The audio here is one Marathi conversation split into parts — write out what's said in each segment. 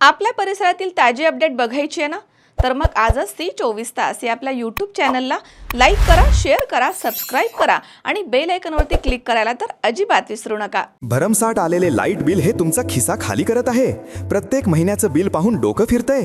आपल्या परिसरातील ताजी अपडेट बघायची आहे ना? तर मग आजच ती चोवीस तास या आपल्या यूट्यूब चॅनलला लाईक करा शेअर करा सबस्क्राईब करा आणि बेल आयकनवरती क्लिक करायला तर अजिबात विसरू नका. भरमसाठ आलेले लाइट बिल हे तुमचा खिसा खाली करत आहे. प्रत्येक महिन्याचं बिल पाहून डोकं फिरतंय.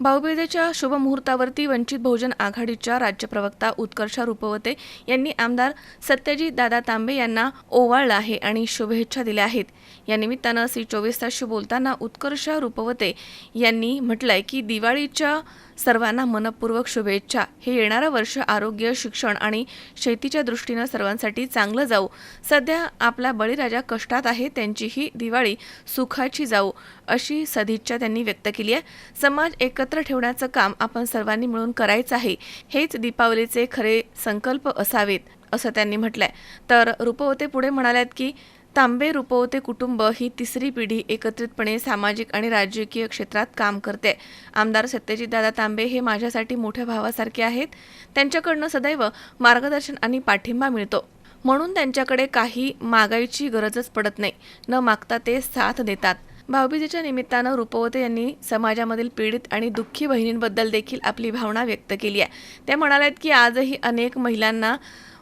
भाऊबीजेच्या शुभमुहूर्तावरती वंचित बहुजन आघाडीच्या राज्य प्रवक्ता उत्कर्षा रुपवते यांनी आमदार सत्यजित दादा तांबे यांना ओवाळलं आहे आणि शुभेच्छा दिल्या आहेत. या निमित्तानं सी चोवीस तासशी बोलताना उत्कर्षा रुपवते यांनी म्हटलंय की दिवाळीच्या सर्वांना मनपूर्वक शुभेच्छा. हे येणारं वर्ष आरोग्य शिक्षण आणि शेतीच्या दृष्टीनं सर्वांसाठी चांगलं जाऊ. सध्या आपला बळीराजा कष्टात आहे त्यांचीही दिवाळी सुखाची जाऊ अशी सदिच्छा त्यांनी व्यक्त केली आहे. समाज एकत्र ठेवण्याचं काम आपण सर्वांनी मिळून करायचं आहे हेच दीपावलीचे खरे संकल्प असावेत असं त्यांनी म्हटलंय. तर रुपवते पुढे म्हणाल्यात की तांबे रुपवते कुटुंब ही तिसरी पिढी एकत्रितपणे सामाजिक आणि राजकीय क्षेत्रात काम करते. आमदार सत्यजितदादा तांबे हे माझ्यासाठी मोठ्या भावासारखे आहेत. त्यांच्याकडनं सदैव मार्गदर्शन आणि पाठिंबा मिळतो. म्हणून त्यांच्याकडे काही मागायची गरजच पडत नाही. न मागता ते साथ देतात. भाऊबीजेच्या निमित्तानं रुपवते यांनी समाजामधील पीडित आणि दुःखी बहिणींबद्दल देखील आपली भावना व्यक्त केली आहे. ते म्हणालेत की आजही अनेक महिलांना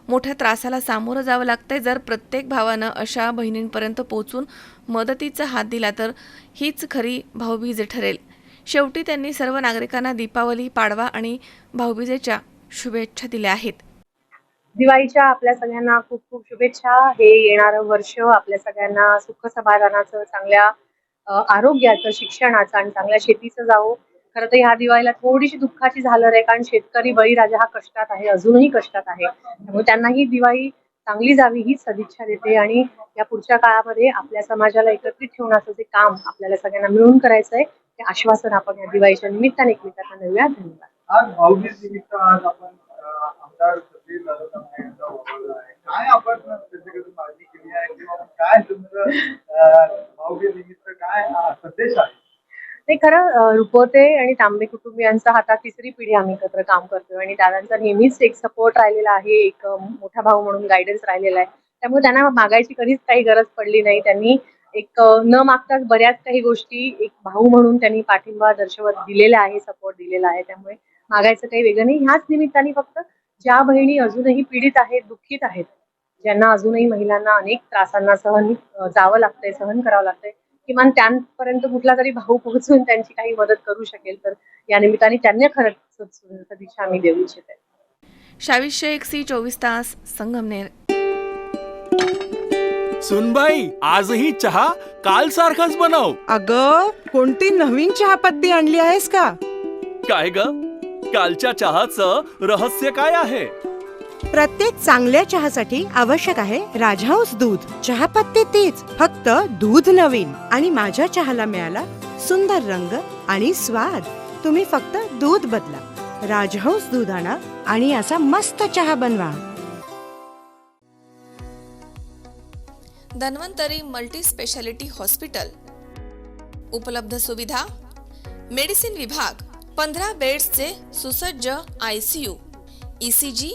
मोठ्या त्रासाला सामोरं जावं लागतंय. जर प्रत्येक भावानं अशा बहिणींपर्यंत पोहोचून मदतीचा हात दिला तर हीच खरी भाऊबीज ठरेल. शेवटी त्यांनी सर्व नागरिकांना दीपावली पाडवा आणि भाऊबीजेच्या शुभेच्छा दिल्या आहेत. दिवाळीच्या आपल्या सगळ्यांना खूप खूप शुभेच्छा. हे येणारं वर्ष आपल्या सगळ्यांना सुख समाधानाचं चांगल्या आरोग्याचं शिक्षणाचं आणि चांगल्या शेतीचं जावो. खरं तर ह्या दिवाळीला थोडीशी दुःखाची झालर आहे कारण शेतकरी बळीराजा हा कष्टात आहे अजूनही कष्टात आहे. त्यामुळे त्यांना ही दिवाळी चांगली जावी हीच सदिच्छा देते आणि या पुढच्या काळामध्ये आपल्या समाजाला एकत्रित ठेवण्याचं जे काम आपल्याला सगळ्यांना मिळून करायचं आहे ते आश्वासन आपण या दिवाळीच्या निमित्ताने एकमेकांना देऊया. धन्यवाद. आज भाऊबीज निमित्त आज आपण आमदार काय आपण मागणी केली आहे? किंवा काय तुमचं भाऊबीज काय संदेश आहे? नाही खरं रुपोते आणि तांबे कुटुंबियांचा हाता तिसरी पिढी आम्ही एकत्र काम करतोय आणि दादांचा नेहमीच एक सपोर्ट राहिलेला आहे एक मोठा भाऊ म्हणून गायडन्स राहिलेला आहे. त्यामुळे त्यांना मागायची कधीच काही गरज पडली नाही. त्यांनी एक न मागताच बऱ्याच काही गोष्टी एक भाऊ म्हणून त्यांनी पाठिंबा दर्शवत दिलेला आहे सपोर्ट दिलेला आहे. त्यामुळे मागायचं काही वेगळं नाही. ह्याच निमित्ताने फक्त ज्या बहिणी अजूनही पीडित आहेत दुःखित आहेत ज्यांना अजूनही महिलांना अनेक त्रासांना सहन जावं लागतंय सहन करावं लागतंय किमान त्यांपर्यंत कुठला तरी भाऊ पोहोचून त्यांची काही मदत करू शकेल तर या निमित्ताने त्यांना खरंच सद- सदिच्छा आम्ही देऊ इच्छित. आहे शावीस शेख सी चोवीस तास संगमनेर सुनबाई आजही चहा काल सारखाच बनव. अग कोणती नवीन चहापत्ती आणली आहेस का? काय ग? कालच्या चहाचं रहस्य काय आहे? प्रत्येक चांगल्या चहासाठी आवश्यक आहे राजहंस दूध. चहापत्ती तीच फक्त दूध नवीन. आणि माझ्या चहाला मिळाला सुंदर रंग आणि स्वाद. तुम्ही फक्त दूध बदला. राजहंस दूध आणा आणि असा मस्त चहा बनवा. Dhanvantari multi speciality hospital. उपलब्ध सुविधा. मेडिसिन विभाग पंधरा बेड्सचे सुसज्ज I C U. E C G